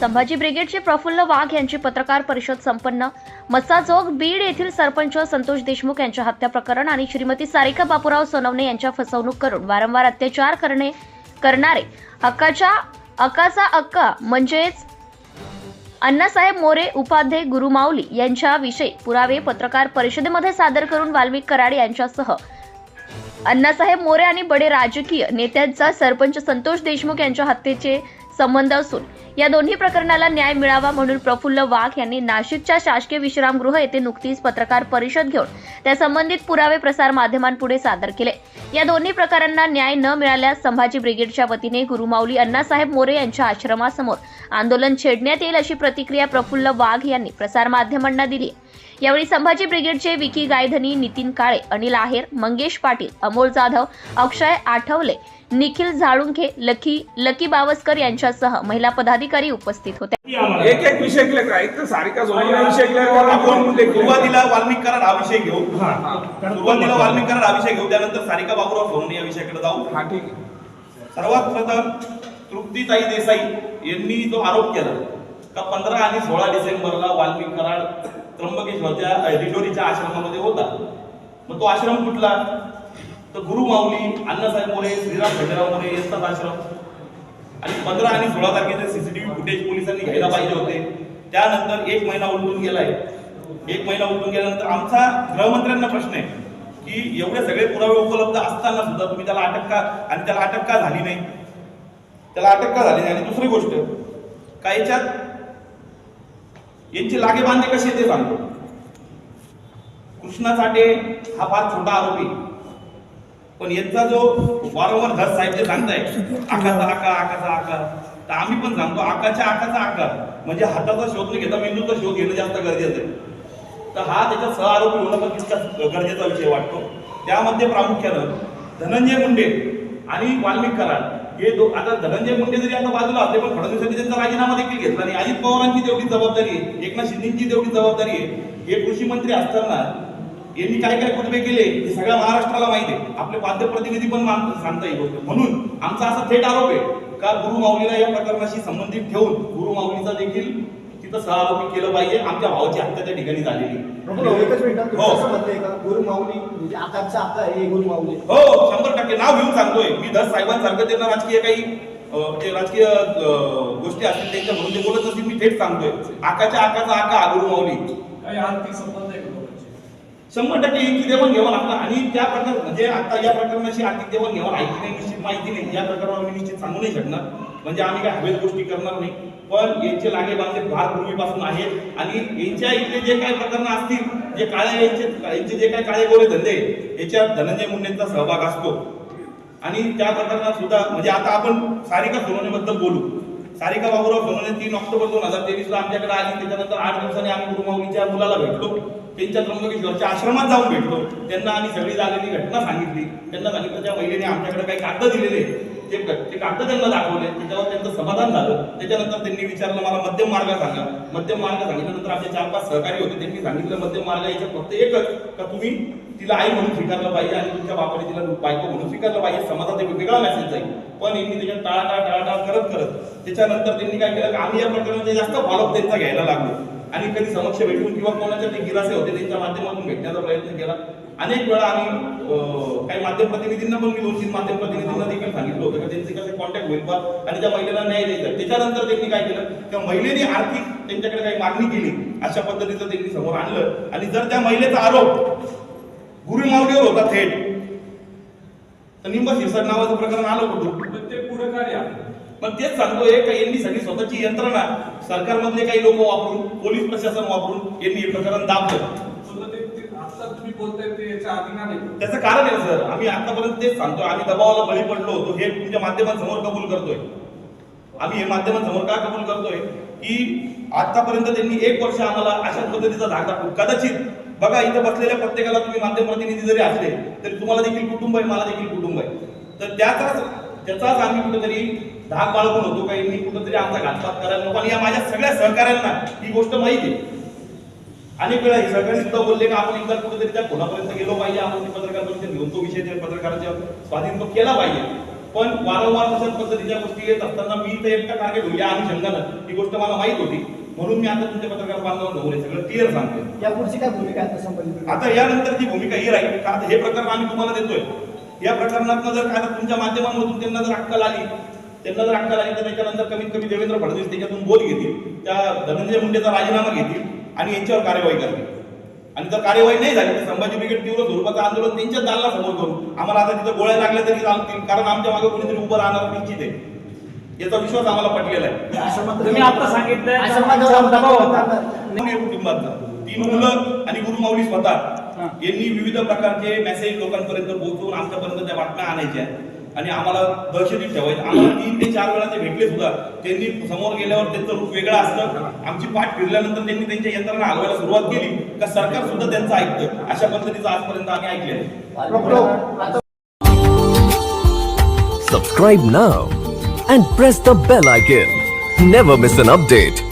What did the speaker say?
संभाजी ब्रिगेडचे प्रफुल्ल वाघ यांची पत्रकार परिषद संपन्न. मस्साजोग बीड येथील सरपंच संतोष देशमुख यांच्या हत्या प्रकरण आणि श्रीमती सारिका बापूराव सोनवणे यांच्या फसवणूक करून वारंवार अत्याचार करणे करणारे. हक्काच्या अक्काचा अक्का म्हणजेच अण्णासाहेब मोरे उपाध्ये गुरुमाऊली यांच्याविषयी पुरावे पत्रकार परिषदेमध्ये सादर करून वाल्मिक कराड यांच्यासह अण्णासाहेब मोरे आणि बडे राजकीय नेत्यांचा सरपंच संतोष देशमुख यांच्या हत्येचे संबंध असून या दोन्ही प्रकरणाला न्याय मिळावा म्हणून प्रफुल्ल वाघ यांनी नाशिकच्या शासकीय विश्रामगृह येथे नुकतीच पत्रकार परिषद घेऊन त्या संबंधित पुरावे प्रसार माध्यमांपुढे सादर केले. या दोन्ही प्रकारांना न्याय न मिळाल्यास संभाजी ब्रिगेडच्या वतीने गुरुमाऊली अण्णासाहेब मोरे यांच्या आश्रमासमोर आंदोलन छेडण्यात येईल अशी प्रतिक्रिया प्रफुल्ल वाघ यांनी प्रसार माध्यमांना दिली. यावेळी संभाजी ब्रिगेडचे विकी गायधनी नितीन काळे अनिल आहेर मंगेश पाटील अमोल जाधव अक्षय आठवले निखिल झाळुंखे लकी लकी बावस्कर यांच्यासह महिला पदाधिकारी उपस्थित होत्या एक एक विषय क्लिअर करा एक तर सारिका सोनवणे विषय क्लिअर करा आपण आपण ते सुरुवातीला वाल्मिक कराड हा विषय घेऊ. हा. सुरुवातीला वाल्मिक कराड हा विषय घेऊ त्यानंतर सारिका बाबूराव सोनवणे या विषयाकडे जाऊ. हा ठीक आहे. सर्वात प्रथम तृप्तीताई देसाई यांनी जो आरोप केला का पंधरा आणि सोळा डिसेंबरला वाल्मिक कराड त्र्यंबकेश्वरच्या अ, आश्रमामध्ये होता. मग तो आश्रम कुठला? तर गुरु माऊली अण्णासाहेब मोरे श्रीराम भजराव मोरे येतात आश्रम आणि पंधरा आणि सोळा तारखेचे सीसीटीव्ही फुटेज पोलिसांनी घ्यायला पाहिजे होते. त्यानंतर एक महिना उलटून गेलाय. एक महिना उलटून गेल्यानंतर आमचा गृहमंत्र्यांना प्रश्न आहे की एवढे सगळे पुरावे उपलब्ध असताना सुद्धा तुम्ही त्याला अटक का आणि त्याला अटक का झाली नाही? त्याला अटक का झाली नाही? आणि दुसरी गोष्ट का याच्यात यांचे लागे बांधे कसे ते सांगतो. कृष्णा साठे हा फार छोटा आरोपी पण यांचा जो वारंवार धस साहेब जे सांगताय आकाचा आका आकाचा आका तर आम्ही पण सांगतो आकाच्या आकाचा आका. म्हणजे हाताचा शोध न घेता मेंदूचा शोध घेणं जास्त गरजेचं आहे. तर हा त्याचा सह आरोपी होणं पण तितकाच गरजेचा विषय वाटतो. त्यामध्ये प्रामुख्यानं धनंजय मुंडे आणि वाल्मिक कराड हे दो आता धनंजय मुंडे जरी आता बाजूला असले पण फडणवीसांनी त्यांचा राजीनामा देखील घेतला. आणि अजित पवारांची तेवढी जबाबदारी आहे एकनाथ शिंदेची तेवढी जबाबदारी आहे. हे कृषी मंत्री असताना यांनी काय काय कुटबे केले हे सगळ्या महाराष्ट्राला माहिती आहे. आपले वाद्य प्रतिनिधी पण सांगता ही गोष्ट. म्हणून आमचा असा थेट आरोप आहे का गुरु माऊलीला या प्रकरणाशी संबंधित ठेवून गुरु माऊलीचा देखील तिथं सहआरोपी केलं पाहिजे. आमच्या भावाची हत्या त्या ठिकाणी झालेली. हो. असं म्हणताय का? गुरु माऊली म्हणजे आकाशचा आका हे गुरु माऊली. हो शंभर टक्के नाव घेऊन सांगतोय. मी दस साहेबांसारखं त्यांना राजकीय काही जे राजकीय गोष्टी असतील त्यांच्या म्हणून ते बोलत असतील मी थेट सांगतोय. आकाच्या आकाचा आका गुरु माऊली काही आर्थिक संबंध आहे का दोघांचे? शंभर टक्के यांची घेऊन आपला आणि त्या प्रकार म्हणजे आता या प्रकरणाची आर्थिक देवण घेऊन ऐक नाही निश्चित माहिती नाही. या प्रकरणावर मी निश्चित सांगू नाही शकणार. म्हणजे आम्ही काय हवेत गोष्टी करणार नाही. पण यांचे लागे बांधे फार पूर्वीपासून आहेत आणि यांच्या इथले जे काही प्रकरण असतील जे काळे यांचे यांचे जे काही काळे गोरे धंदे याच्यात धनंजय मुंडेंचा सहभाग असतो. आणि त्या प्रकरणात सुद्धा म्हणजे आता आपण सारिका सोनवणे बोलू. सारिका बाबूराव सोनवणे तीन ऑक्टोबर दोन हजार तेवीस ला आमच्याकडे आली. त्याच्यानंतर आठ दिवसांनी आम्ही गुरुमाऊलीच्या मुलाला भेटलो. त्यांच्या त्र्यंबकेश्वरच्या आश्रमात जाऊन भेटलो. त्यांना आम्ही सगळी झालेली घटना सांगितली. त्यांना सांगितलं त्या महिलेने आमच्याकडे काही कागद दिलेले ते ते कागद त्यांना दाखवले त्याच्यावर त्यांचं समाधान झालं. त्याच्यानंतर त्यांनी विचारलं मला मध्यम मार्ग सांगा. मध्यम मार्ग सांगितल्यानंतर आमचे चार पाच सहकारी होते. त्यांनी सांगितलं मध्यम मार्ग याच्यात फक्त एकच का तुम्ही तिला आई म्हणून स्वीकारलं पाहिजे आणि तुमच्या बापाने तिला बायको म्हणून स्वीकारलं पाहिजे? समाजात एक वेगळा मेसेज जाईल पण यांनी त्याच्यात टाळाटाळ टाळाटाळ करत करत. त्याच्यानंतर त्यांनी काय केलं की आम्ही या प्रकरणाचे जास्त फॉलोअप त्यांचा घ्यायला लागलो. आणि कधी समक्ष भेटून किंवा कोणाच्या ते गिरासे होते त्यांच्या माध्यमातून भेटण्याचा प्रयत्न केला. अनेक वेळा आम्ही काही माध्यम प्रतिनिधींना पण मी दोन तीन माध्यम प्रतिनिधींना देखील सांगितलं होतं की त्यांचे कसे कॉन्टॅक्ट होईल बा आणि त्या महिलेला न्याय द्यायचा. त्याच्यानंतर त्यांनी काय केलं त्या महिलेने आर्थिक त्यांच्याकडे काही मागणी केली अशा पद्धतीचं त्यांनी समोर आणलं. आणि जर त्या महिलेचा आरोप गुरु मावलीवर होता थेट तर निंबा सर नावाचं प्रकरण आलं होतं पण ते पुढे कार्य मग तेच सांगतोय का यांनी सगळी स्वतःची यंत्रणा सरकारमधले काही लोक वापरून पोलीस प्रशासन वापरून यांनी हे प्रकरण दाबलं. त्याचं कारण आहे सर आम्ही आतापर्यंत तेच सांगतोय. आम्ही दबावाला बळी पडलो होतो. हे तुमच्या माध्यमांसमोर कबूल करतोय. आम्ही हे माध्यमांसमोर का कबूल करतोय? की आतापर्यंत त्यांनी एक वर्ष आम्हाला अशा पद्धतीचा धाक दाखवू कदाचित बघा इथं बसलेल्या प्रत्येकाला तुम्ही माध्यम प्रतिनिधी जरी असले तरी तुम्हाला देखील कुटुंब आहे मला देखील कुटुंब आहे. तर त्याचाच त्याचाच आम्ही कुठेतरी धाक बाळगून होतो का यांनी कुठेतरी आमचा घातपात करायला नको. आणि या माझ्या सगळ्या सहकाऱ्यांना ही गोष्ट माहिती आहे. अनेक वेळा हे सहकारी सुद्धा बोलले की आपण एकदा कुठेतरी त्या खोलापर्यंत गेलो पाहिजे. आपण ते पत्रकार परिषद घेऊन तो विषय त्या पत्रकाराच्या स्वाधीन तो केला पाहिजे. पण वारंवार तशाच पद्धतीच्या गोष्टी येत असताना मी तर एकटा टार्गेट होईल या अनुषंगानं ही गोष्ट मला माहीत होती. म्हणून मी आता तुमच्या पत्रकार बांधवांना हे सगळं क्लिअर सांगते या पुढची काय भूमिका आहे आता संबंधित आता यानंतरची भूमिका ही राहील का आता हे प्रकरण आम्ही तुम्हाला देतोय. या प्रकरणात जर काय तुमच्या माध्यमांमधून त्यांना जर अक्कल आली त्यांना जर अक्कल आली तर त्याच्यानंतर कमीत कमी देवेंद्र फडणवीस त्याच्यातून बोध घेतील त्या धनंजय मुंडेचा राजीनामा घेतील आणि यांच्यावर कार्यवाही करतील. आणि जर कार्यवाही नाही झाली तर संभाजी ब्रिगेड तीव्र स्वरूपाचं आंदोलन त्यांच्याच दालना समोर करून आम्हाला आता तिथं गोळ्या लागल्या तरी चालतील कारण आमच्या मागे कोणीतरी उभं राहणार निश्चित आहे. याचा विश्वास आम्हाला पटलेला आहे. असं मात्र- तुम्ही आता सांगितलंय असं मात्र दबाव होता. पुणे कुटुंबातला? तीन मुलं आणि गुरु माऊली स्वतः. यांनी विविध प्रकारचे मेसेज लोकांपर्यंत पोहोचवून आमच्यापर्यंत त्या बातम्या आणायच्या आणि आम्हाला दहशतीत ठेवायचं. आम्हाला तीन ते चार वेळा ते भेटले सुद्धा. त्यांनी समोर गेल्यावर त्यांचं रूप वेगळं असतं. आमची पाठ फिरल्यानंतर त्यांनी त्यांच्या यंत्रणा हलवायला सुरुवात केली. का सरकार सुद्धा त्यांचं ऐकतं. अशा पद्धतीचं आजपर्यंत आम्ही ऐकले आहे. Proper and Subscribe now and press the bell icon. Never miss an update.